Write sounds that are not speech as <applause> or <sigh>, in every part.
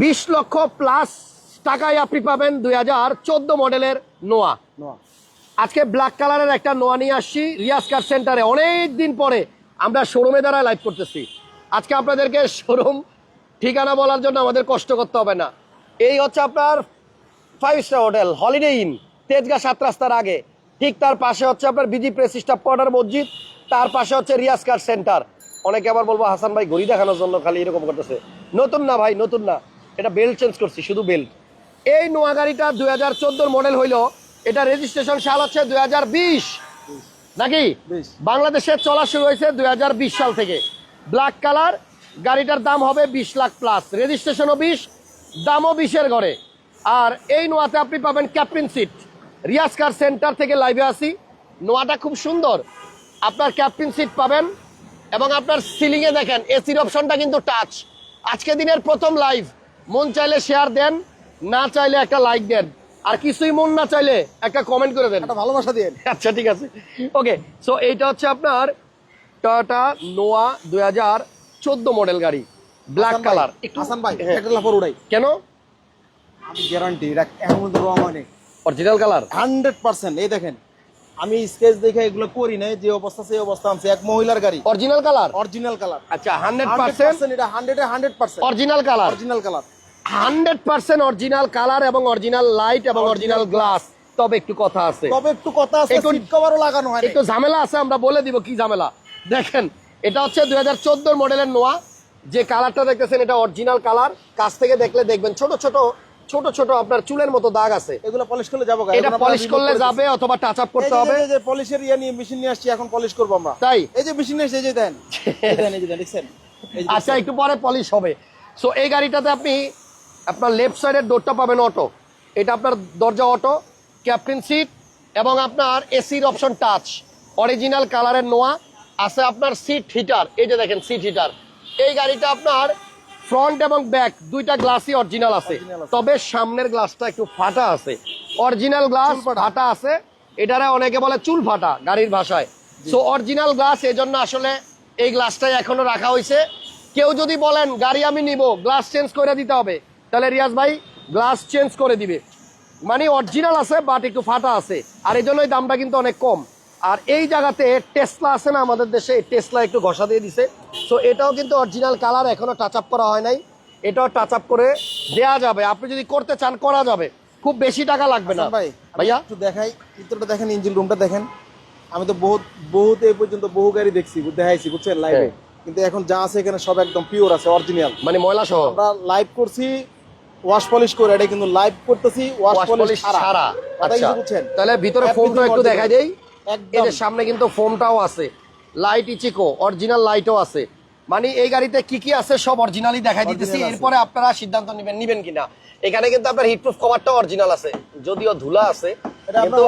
বিশ লক্ষ প্লাস টাকায় আপনি পাবেন দুই হাজার চোদ্দ মডেলের নোয়া। নোয়া। আজকে ব্ল্যাক কালারের একটা নোয়া নিয়ে আসছি রিয়াজ কার সেন্টারে অনেক দিন পরে আমরা শোরুমে দ্বারা লাইভ করতেছি। আজকে আপনাদেরকে শোরুম ঠিকানা বলার জন্য আমাদের কষ্ট করতে হবে না। এই হচ্ছে আপনার five star hotel Holiday Inn Tejgaon সাত রাস্তার আগে। ঠিক তার পাশে হচ্ছে আপনার বিজি প্রেস স্টাফ কোয়ার্টার মসজিদ তার পাশে হচ্ছে রিয়াজ কার সেন্টার অনেকে আবার বলব হাসান ভাই ঘড়ি দেখানোর জন্য খালি এরকম করতেছে। নতুন না ভাই নতুন না। এটা বেল্ট চেঞ্জ করছি শুধু বেল্ট এই নোয়া গাড়িটা দুই হাজার মডেল হইল এটা রেজিস্ট্রেশন সাল হচ্ছে দুই হাজার বিশ। নাকি? বাংলাদেশে চলা শুরু হয়েছে দু হাজার বিশ সাল থেকে। ব্ল্যাক কালার গাড়িটার দাম হবে বিশ লাখ প্লাস রেজিস্ট্রেশনও বিশ দামও বিশের ঘরে। আর এই নোয়াতে আপনি পাবেন captain seat Riaz car centre থেকে লাইভে আসি নোয়াটা খুব সুন্দর। আপনার ক্যাপ্টেন সিট পাবেন এবং আপনার সিলিংয়ে দেখেন এসির অপশনটা কিন্তু টাচ আজকে দিনের প্রথম লাইভ মন চাইলে শেয়ার দেন না চাইলে একটা লাইক দেন আর কিছুই মন না চাইলে একটা কমেন্ট করে দেন। একটা ভালোবাসা দিয়ে আচ্ছা ঠিক আছে। ওকে সো এইটা হচ্ছে আপনার টয়োটা নোয়া দুই হাজার চোদ্দ মডেল গাড়ি ব্ল্যাক কালার হাসান ভাই একটা লাফর উড়াই। কেন? আমি গ্যারান্টি রং হয়নি। অরিজিনাল কালার হান্ড্রেড পার্সেন্ট এই দেখেন আমি স্কেচ দেখে এগুলো করি নাই যে অবস্থা সেই অবস্থা এক মহিলার গাড়ি। অরিজিনাল কালার অরিজিনাল কালার আচ্ছা হান্ড্রেড হান্ড্রেড পার্সেন্ট এটা hundred hundred percent. Original colour original colour hundred percent original colour এবং অরিজিনাল লাইট এবং অরিজিনাল গ্লাস। তবে একটু কথা আছে। তবে একটু কথা আছে সিট কভারও লাগানো হয় একটু ঝামেলা আছে আমরা বলে দিব কি ঝামেলা। দেখেন এটা হচ্ছে দুই হাজার মডেলের নোয়া। যে কালারটা দেখতেছেন এটা অরিজিনাল কালার। কাছ থেকে দেখলে দেখবেন ছোট ছোট ছোট ছোট আপনার চুলের মতো দাগ আছে। এগুলো পলিশ করলে যাব এটা পলিশ করলে যাবে অথবা টাচ আপ করতে হবে। যে পলিশের ইয়ে নিয়ে মেশিন নিয়ে আসছি এখন পলিশ করব আমরা। তাই? এই যে মেশিন নিয়ে এসে এই যে দেন। <laughs> এই দেন এই যে দেন দেখছেন? আচ্ছা একটু পরে পলিশ হবে। সো এই গাড়িটাতে আপনি আপনার লেফট সাইডের ডোরটা পাবেন অটো এটা আপনার দরজা অটো ক্যাপ্টেন সিট এবং আপনার এসির অপশন টাচ অরিজিনাল কালারের নোয়া আছে আপনার সিট হিটার এই যে দেখেন সিট হিটার এই গাড়িটা আপনার ফ্রন্ট এবং ব্যাক দুইটা গ্লাসই অরিজিনাল আছে। তবে সামনের গ্লাসটা একটু ফাটা আছে। অরিজিনাল গ্লাস ফাটা। আছে। এটারে অনেকে বলে চুল ফাটা গাড়ির ভাষায়। সো অরিজিনাল গ্লাস এই জন্য আসলে এই গ্লাসটাই এখনও রাখা হয়েছে কেউ যদি বলেন গাড়ি আমি নিব গ্লাস চেঞ্জ করে দিতে হবে। তাহলে রিয়াজ ভাই গ্লাস চেঞ্জ করে দিবে। মানে অরিজিনাল আছে বাট একটু ফাটা আছে। আর এই জন্যই দামটা কিন্তু অনেক কম। আর এই জায়গাতে টেসলা আছে না আমাদের দেশে এই টেসলা একটু ঘষা দিয়ে দিছে। সো এটাও কিন্তু অরিজিনাল কালার এখনও টাচ আপ করা হয় নাই। এটাও টাচ আপ করে দেয়া যাবে। আপনি যদি করতে চান করা যাবে। খুব বেশি টাকা লাগবে না। ভাই ভাইয়া? একটু দেখাই চিত্রটা দেখেন ইঞ্জিন রুমটা দেখেন। আমি তো বহুত বহুত এই পর্যন্ত বহু গাড়ি দেখছি দেখাইছি বুঝছেন লাইভে হ্যাঁ। কিন্তু এখন যা আছে এখানে সব একদম পিওর আছে অরিজিনাল মানে ময়লা সহ আমরা লাইভ করছি ওয়াশ পলিশ করে এটা কিন্তু লাইভ করতেছি ওয়াশ পলিশ কথা আচ্ছা তাহলে ভিতরে ফোমটা একটু দেখা দেই। সামনে কিন্তু ফোমটাও আছে। লাইট ইচিকো অরিজিনাল লাইটও আছে। মানে এই গাড়িতে কি কি আছে সব দেখাই দিতেছি। এরপরে আপনারা সিদ্ধান্ত নেবেন নিবেন কিনা। এখানে কিন্তু আপনার হিটপ্রুফ কভারটাও অরিজিনাল আছে। যদিও ধুলা আছে এটা কিন্তু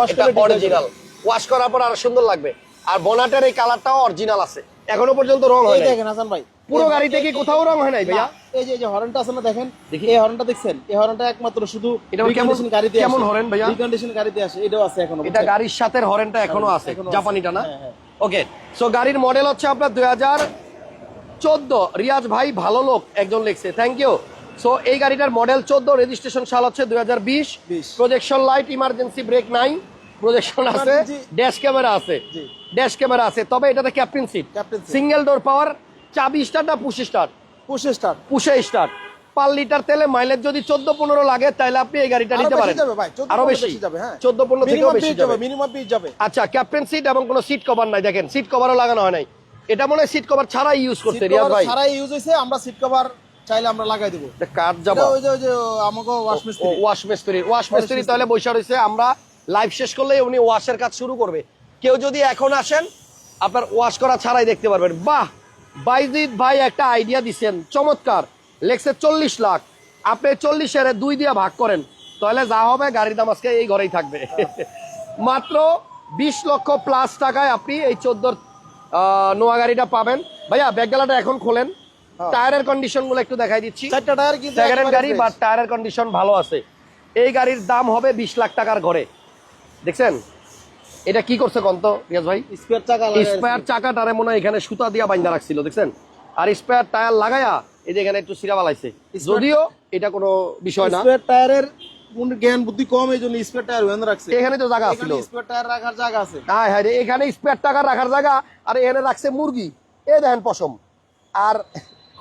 অরিজিনাল ওয়াশ করার পর আরও সুন্দর লাগবে। আর বনাটের এই কালারটাও অরিজিনাল আছে। এখনও পর্যন্ত রং হয় দেখেন হাসান ভাই পুরো গাড়িতে কি কোথাও রং হয় নাই ভাইয়া? এই যে এই যে হর্নটা আছে না দেখেন দেখি। এই হর্নটা দেখছেন? এই হর্নটা একমাত্র শুধু এটা কেমন- রিকন্ডিশন গাড়িতে কেমন horn ভাইয়া? রিকন্ডিশন গাড়িতে আসে এটাও আছে এখনও এটা গাড়ির সাথে হরেনটা এখনও আছে আছে। জাপানিটা না? হ্যাঁ, হ্যাঁ। ওকে সো গাড়ির মডেল হচ্ছে আপনার দুই হাজার চোদ্দ। রিয়াজ ভাই ভালো লোক একজন লিখছে। থ্যাংক ইউ সো এই গাড়িটার মডেল চোদ্দ রেজিস্ট্রেশন সাল হচ্ছে দুই হাজার বিশ। 20 প্রজেকশন লাইট ইমার্জেন্সি ব্রেক নাই। প্রজেকশন আছে ড্যাশ ক্যামেরা আছে। ড্যাশ ক্যামেরা আছে তবে এটাতে captain seat single door power চাবি স্টার্ট না পুশ স্টার্ট? Push start. পুষে স্টার্ট। পার লিটার তেলে মাইলেজ যদি চোদ্দ পনেরো লাগে তাহলে আপনি এই গাড়িটা নিতে পারেন। যাবে ভাই, 14 আরও বেশি। হ্যাঁ। চোদ্দ পনেরো থেকেও বেশি যাবে। মিনিমাম পিস যাবে। আচ্ছা ক্যাপ্টেন সিট এবং কোনো সিট কভার নাই দেখেন সিট কভারও লাগানো হয় নাই। এটা মনে হয় সিট কভার ছাড়াই ইউজ সিট রিয়াজ ভাই। ছাড়াই ইউজ হইছে আমরা সিট কভার চাইলে আমরা লাগাই দেব। কাঠ যাব ওই যে ওই যে আমাকে ওয়াশ মিস্ত্রি ওয়াশ মিস্ত্রি ওয়াশ মিস্ত্রি। তাহলে বৈশা রয়েছে আমরা লাইভ শেষ করলে উনি ওয়াশের কাজ শুরু করবে। কেউ যদি এখন আসেন আপনার ওয়াশ করা ছাড়াই দেখতে পারবেন। বাহ! বাইজিৎ ভাই একটা আইডিয়া দিচ্ছেন চমৎকার। লেখছে চল্লিশ লাখ। আপনি চল্লিশের দুই দিয়ে ভাগ করেন তাহলে যা হবে গাড়ির দাম আজকে এই ঘরেই থাকবে। মাত্র বিশ লক্ষ প্লাস টাকায় আপনি এই চোদ্দোর নোয়া গাড়িটা পাবেন। ভাইয়া ব্যাগগালাটা এখন খোলেন। হ্যাঁ। টায়ারের কন্ডিশনগুলো একটু দেখাই দিচ্ছি। সেকেন্ড গাড়ি। বাট টায়ারের কন্ডিশন ভালো আছে। এই গাড়ির দাম হবে বিশ লাখ টাকার ঘরে। দেখছেন? এটা কি করছে কন্ত রিয়াজ ভাই? স্পেয়ার চাকা স্পেয়ার চাকাটারে মনে হয় এখানে সুতা দিয়া বাইন্দা রাখছিল দেখছেন? আর স্পেয়ার টায়ার লাগায়া এই যে এখানে একটু সিরা বালাইছে। যদিও এটা কোনো বিষয় না। স্পেয়ার টায়ারের কোন জ্ঞান বুদ্ধি কম এই জন্য স্পেয়ার টায়ার ওখানে রাখছে। এখানে তো জায়গা ছিল। স্পেয়ার টায়ার রাখার জায়গা আছে। হ্যাঁ হ্যাঁ এখানে স্পেয়ার টাকা রাখার জায়গা আর এখানে রাখছে মুরগি। এ দেখেন পশম। আর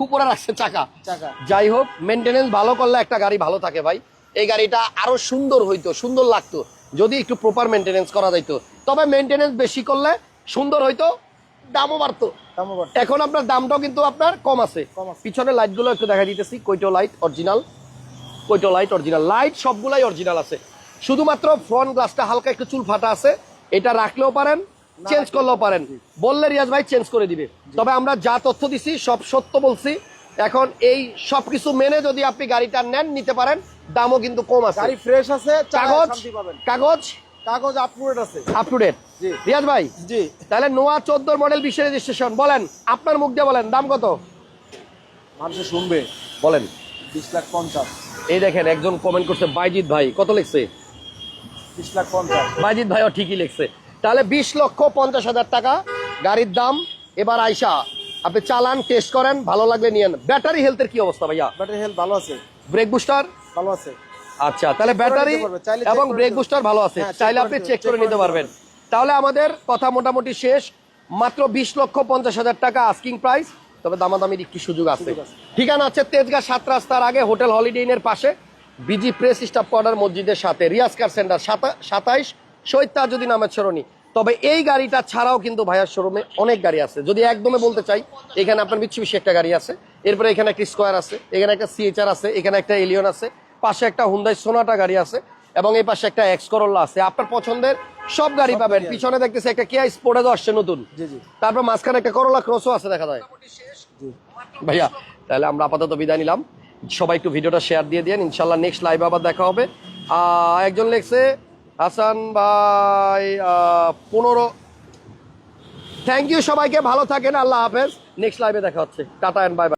উপরে রাখছে চাকা। চাকা। যাই হোক মেনটেনেন্স ভালো করলে একটা গাড়ি ভালো থাকে ভাই। এই গাড়িটা আরও সুন্দর হইতো সুন্দর লাগতো যদি একটু প্রপার মেনটেনেন্স করা যাইতো। তবে মেনটেনেন্স বেশি করলে সুন্দর হইতো দামও বাড়তো। দামও এখন আপনার দামটাও কিন্তু আপনার কম আছে। পিছনে লাইটগুলো একটু দেখা দিতেছি কৈটো লাইট অরিজিনাল কৈটো লাইট অরিজিনাল লাইট সবগুলাই অরিজিনাল আছে। শুধুমাত্র ফ্রন্ট গ্লাসটা হালকা একটু চুল ফাটা আছে এটা রাখলেও পারেন চেঞ্জ করলেও পারেন। বললে রিয়াজ ভাই চেঞ্জ করে দিবে। তবে আমরা যা তথ্য দিছি সব সত্য বলছি। এখন এই সবকিছু মেনে যদি আপনি গাড়িটা নেন নিতে পারেন দামও কিন্তু কম আছে। গাড়ি ফ্রেশ আছে কাগজ? কাগজ? কাগজ আপডেট আছে। আপ টু ডেট জি। রিয়াজ ভাই? জি। তাহলে নোয়া চোদ্দ মডেল বিশ্ব রেজিস্ট্রেশন বলেন আপনার মুখ দিয়ে বলেন দাম কত? মানুষ শুনবে বলেন বিশ লাখ পঞ্চাশ। এই দেখেন একজন কমেন্ট করছে বাইজিৎ ভাই কত লিখছে? বিশ লাখ পঞ্চাশ। বাইজিৎ ভাইও ঠিকই লিখছে। তাহলে বিশ লক্ষ পঞ্চাশ হাজার টাকা গাড়ির দাম। এবার আইসা আপনি চালান টেস্ট করেন ভালো লাগলে নিয়েন ব্যাটারি হেলথের কি অবস্থা ভাইয়া? ব্যাটারি হেলথ ভালো আছে। ব্রেক বুস্টার ভালো আছে। আচ্ছা তাহলে ব্যাটারি এবং ব্রেক বুস্টার ভালো আছে হ্যাঁ, চাইলে আপনি চেক করে নিতে পারবেন। তাহলে আমাদের কথা মোটামুটি শেষ মাত্র বিশ লক্ষ পঞ্চাশ হাজার টাকা আস্কিং প্রাইস তবে দামাদামির একটু সুযোগ আছে। ঠিকানা আছে তেজগাঁ সাত রাস্তার আগে হোটেল হলিডে ইনের পাশে বিজি প্রেস স্টাফ কোয়ার্টার মসজিদের সাথে রিয়াজ কার সেন্টার সাতাইশ শহীদ তাজুদ্দিন আহমেদ সরণি। তবে এই গাড়িটা ছাড়াও কিন্তু ভাইয়ার শোরুমে অনেক গাড়ি আছে। যদি একদমে বলতে চাই এখানে আপনার মিচ্ছুবিশি একটা গাড়ি আছে এরপরে এখানে একটা স্কোয়ার আছে এখানে একটা সিএচআর আছে এখানে একটা এলিয়ন আছে পাশে একটা হুন্দাই সোনাটা গাড়ি আছে এবং এই পাশে একটা এক্স করোলা আছে। আপনার পছন্দের সব গাড়ি পাবেন। পিছনে দেখতেছি একটা কেয়া স্পোর্টেজও আসছে নতুন। জি জি। তারপর মাঝখানে একটা করোলা ক্রসও আছে দেখা যায়। ভাইয়া তাহলে আমরা আপাতত বিদায় নিলাম। সবাই একটু ভিডিওটা শেয়ার দিয়ে দিন ইনশাল্লাহ নেক্সট লাইভ আবার দেখা হবে। আহ, একজন লেখছে হাসান ভাই আহ, পনেরো থ্যাংক ইউ সবাইকে ভালো থাকেন আল্লাহ হাফেজ। নেক্সট লাইভে দেখা হচ্ছে। Tata and bye bye